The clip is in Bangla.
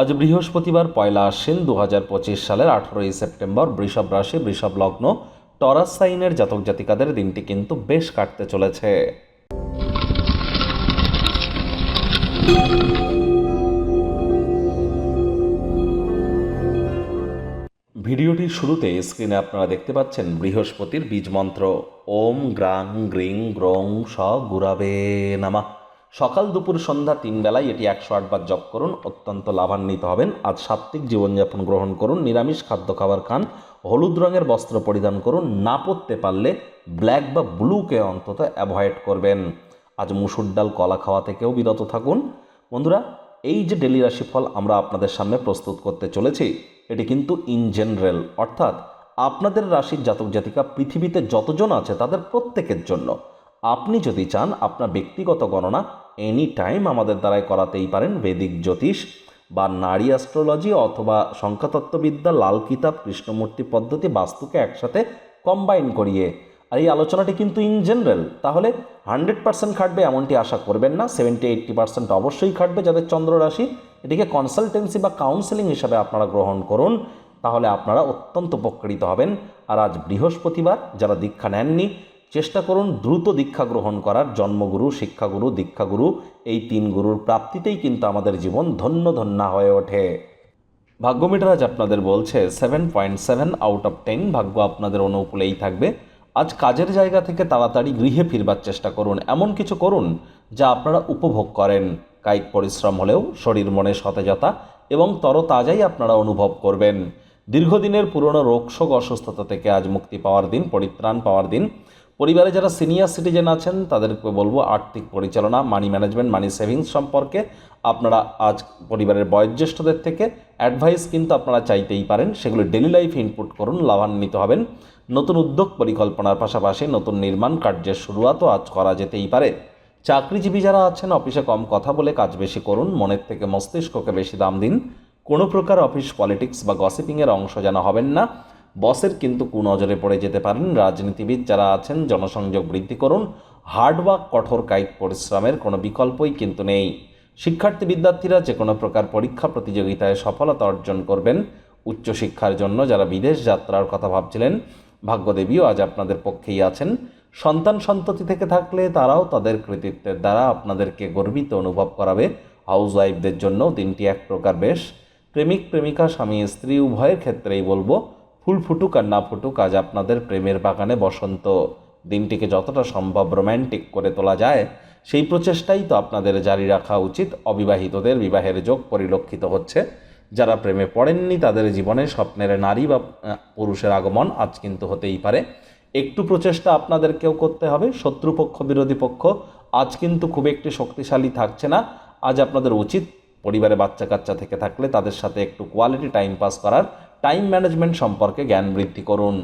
আজ বৃহস্পতিবার পয়লা আশ্বিন দু পঁচিশ সালের আঠারোই সেপ্টেম্বর বৃষভ রাশি, বৃষভ লগ্ন, টরাস সাইনের জাতক জাতিকাদের দিনটি কিন্তু বেশ কাটতে চলেছে। ভিডিওটির শুরুতে স্ক্রিনে আপনারা দেখতে পাচ্ছেন বৃহস্পতির বীজ মন্ত্র। ওম গ্রাং গ্রিং গ্রং স গুরাবে নামা। সকাল দুপুর সন্ধ্যা তিন বেলায় এটি একশো আটবার জপ করুন, অত্যন্ত লাভান্বিত হবেন। আজ সাত্ত্বিক জীবনযাপন গ্রহণ করুন, নিরামিষ খাদ্য খাবার খান, হলুদ রঙের বস্ত্র পরিধান করুন, না পরতে পারলে ব্ল্যাক বা ব্লুকে অন্তত অ্যাভয়েড করবেন। আজ মুসুর ডাল, কলা খাওয়া থেকেও বিরত থাকুন। বন্ধুরা, এই যে ডেলি রাশিফল আমরা আপনাদের সামনে প্রস্তুত করতে চলেছি, এটি কিন্তু ইন জেনারেল অর্থাৎ আপনাদের রাশির জাতক জাতিকা পৃথিবীতে যতজন আছে তাদের প্রত্যেকের জন্য। আপনি যদি চান আপনার ব্যক্তিগত গণনা এনি টাইম আমাদের দ্বারাই করাতেই পারেন বেদিক জ্যোতিষ বা নারী অ্যাস্ট্রোলজি অথবা সংখ্যাতত্ত্ববিদ্যা, লাল কিতাব, কৃষ্ণমূর্তি পদ্ধতি বাস্তুকে একসাথে কম্বাইন করিয়ে। আর এই আলোচনাটি কিন্তু ইন জেনারেল তাহলে হান্ড্রেড পার্সেন্ট খাটবে এমনটি আশা করবেন না সেভেন্টি এইট্টি পার্সেন্ট অবশ্যই খাটবে যাদের চন্দ্র রাশি। এটিকে কনসালটেন্সি বা কাউন্সেলিং হিসাবে আপনারা গ্রহণ করুন, তাহলে আপনারা অত্যন্ত উপকৃত হবেন। আর আজ বৃহস্পতিবার, যারা দীক্ষা নেননি চেষ্টা করুন দ্রুত দীক্ষা গ্রহণ করার। জন্মগুরু, শিক্ষাগুরু, দীক্ষাগুরু, এই তিন গুরুর প্রাপ্তিতেই কিন্তু আমাদের জীবন ধন্য ধন্যা হয়ে ওঠে। ভাগ্যমিটার আপনাদের বলছে seven point seven out of ten ভাগ্য আপনাদের অনুকূলেই থাকবে। আজ কাজের জায়গা থেকে তাড়াতাড়ি গৃহে ফিরবার চেষ্টা করুন। এমন কিছু করুন যা আপনারা উপভোগ করেন। কায়িক পরিশ্রম হলেও শরীর মনে সতেজতা এবং তরতাজাই আপনারা অনুভব করবেন। দীর্ঘদিনের পুরনো রোগশোক অসুস্থতা থেকে আজ মুক্তি পাওয়ার দিন, পরিত্রাণ পাওয়ার দিন। পরিবারে যারা সিনিয়র সিটিজেন আছেন, তাদেরকে বলব আর্থিক পরিচালনা মানি ম্যানেজমেন্ট মানি সেভিংস সম্পর্কে। আপনারা আজ পরিবারের বয়োজ্যেষ্ঠদের থেকে অ্যাডভাইস কিন্তু আপনারা চাইতেই পারেন। সেগুলো ডেলি লাইফ ইনপুট করুন, লাভান্বিত হবেন। নতুন উদ্যোগ পরিকল্পনার পাশাপাশি নতুন নির্মাণ কার্যের শুরুয়াতও আজ করা যেতেই পারে। চাকরিজীবী যারা আছেন অফিসে কম কথা বলে কাজ বেশি করুন, মনের থেকে মস্তিষ্ককে বেশি দাম দিন। কোনো প্রকার অফিস পলিটিক্স বা গসিপিংয়ের অংশ যেন হবেন না। বসের কিন্তু কুনজরে পড়ে যেতে পারেন রাজনীতিবিদ যারা আছেন, জনসংযোগ বৃদ্ধি করুন হার্ডওয়ার্ক কঠোর কায়িক পরিশ্রমের কোনো বিকল্পই কিন্তু নেই। শিক্ষার্থী বিদ্যার্থীরা যে কোনো প্রকার পরীক্ষা প্রতিযোগিতায় সফলতা অর্জন করবেন। উচ্চশিক্ষার জন্য যারা বিদেশ যাত্রার কথা ভাবছিলেন, ভাগ্যদেবীও আজ আপনাদের পক্ষেই আছেন। সন্তান সন্ততি থেকে থাকলে তারাও তাদের কৃতিত্বের দ্বারা আপনাদেরকে গর্বিত অনুভব করাবে। হাউস ওয়াইফদের জন্য দিনটি এক প্রকার বেশ। প্রেমিক, প্রেমিকা, স্বামী, স্ত্রী, উভয়ের ক্ষেত্রেই বলব ফুল ফুটুক আর না ফুটুক, আজ আপনাদের প্রেমের বাগানে বসন্ত। দিনটিকে যতটা সম্ভব রোম্যান্টিক করে তোলা যায়, সেই প্রচেষ্টাই তো আপনাদের জারি রাখা উচিত। অবিবাহিতদের বিবাহের যোগ পরিলক্ষিত হচ্ছে। যারা প্রেমে পড়েননি, তাদের জীবনে স্বপ্নের নারী বা পুরুষের আগমন আজ কিন্তু হতেই পারে। একটু প্রচেষ্টা আপনাদেরকেও করতে হবে। শত্রুপক্ষ, বিরোধী পক্ষ, আজ কিন্তু খুব একটি শক্তিশালী থাকছে না। আজ আপনাদের উচিত পরিবারে বাচ্চা কাচ্চা থেকে থাকলে তাদের সাথে একটু কোয়ালিটি টাইম পাস করার। টাইম ম্যানেজমেন্ট সম্পর্কে জ্ঞান বৃদ্ধি করুন।